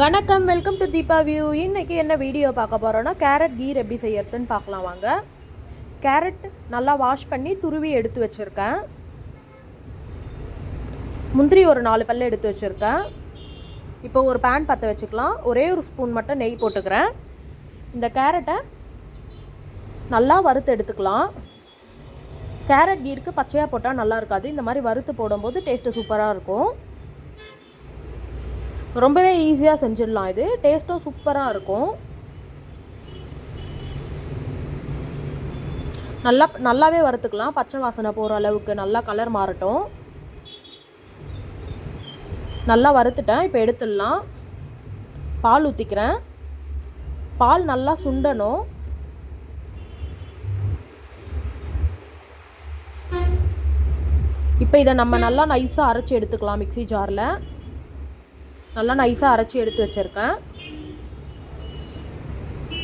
வணக்கம் welcome to Deepa view இன்றைக்கி என்ன வீடியோ பார்க்க போகிறோன்னா கேரட் கீர் எப்படி செய்யறதுன்னு பார்க்கலாம் வாங்க. கேரட் நல்லா வாஷ் பண்ணி துருவி எடுத்து வச்சுருக்கேன். முந்திரி ஒரு நாலு பல்லு எடுத்து வச்சுருக்கேன். இப்போ ஒரு பேன் பற்ற வச்சுக்கலாம். ஒரே ஒரு ஸ்பூன் மட்டும் நெய் போட்டுக்கிறேன். இந்த கேரட்டை நல்லா வறுத்து எடுத்துக்கலாம். கேரட் கீருக்கு பச்சையாக போட்டால் நல்லா இருக்காது. இந்த மாதிரி வறுத்து போடும்போது டேஸ்ட்டு சூப்பராக இருக்கும். ரொம்பவே ஈஸியாக செஞ்சிடலாம் இது. டேஸ்ட்டும் சூப்பராக இருக்கும். நல்லா நல்லாவே வறுத்துக்கலாம். பச்சை வாசனை போகிற அளவுக்கு நல்லா கலர் மாறட்டும். நல்லா வறுத்துட்டேன். இப்போ எடுத்துடலாம். பால் ஊற்றிக்கிறேன் பால் நல்லா சுண்டணும். இப்போ இதை நம்ம நல்லா நைஸாக அரைச்சி எடுத்துக்கலாம் மிக்ஸி ஜாரில். நல்லா நைஸாக அரைச்சி எடுத்து வச்சுருக்கேன்.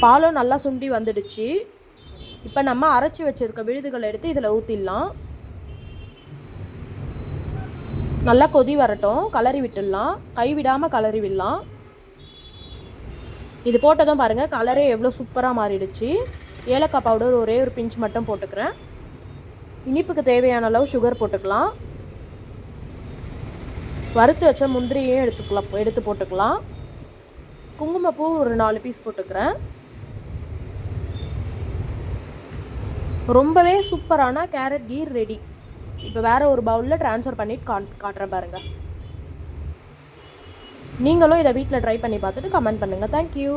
பாலும் நல்லா சுண்டி வந்துடுச்சு. இப்போ நம்ம அரைச்சி வச்சுருக்க விழுதுகளை எடுத்து இதில் ஊற்றிடலாம் நல்லா கொதி வரட்டும் கலரி விட்டுடலாம். கை விடாமல் கலரி விடலாம். இது போட்டதும் பாருங்கள் கலரே எவ்வளோ சூப்பராக மாறிடுச்சு. ஏலக்காய் பவுடர் ஒரே ஒரு பிஞ்ச் மட்டும் போட்டுக்கிறேன். இனிப்புக்கு தேவையான அளவு சுகர் போட்டுக்கலாம். வறுத்து வச்ச முந்திரியும் எடுத்துக்கலாம் எடுத்து போட்டுக்கலாம். குங்குமப்பூ ஒரு நாலு பீஸ் போட்டுக்கிறேன். ரொம்பவே சூப்பரான கேரட் கீர் ரெடி. இப்போ வேறு ஒரு பவுலில் ட்ரான்ஸ்ஃபர் பண்ணிட்டு காட் காட்டுறேன் பாருங்கள் நீங்களும் இதை வீட்டில் ட்ரை பண்ணி பார்த்துட்டு கமெண்ட் பண்ணுங்கள் தேங்க்யூ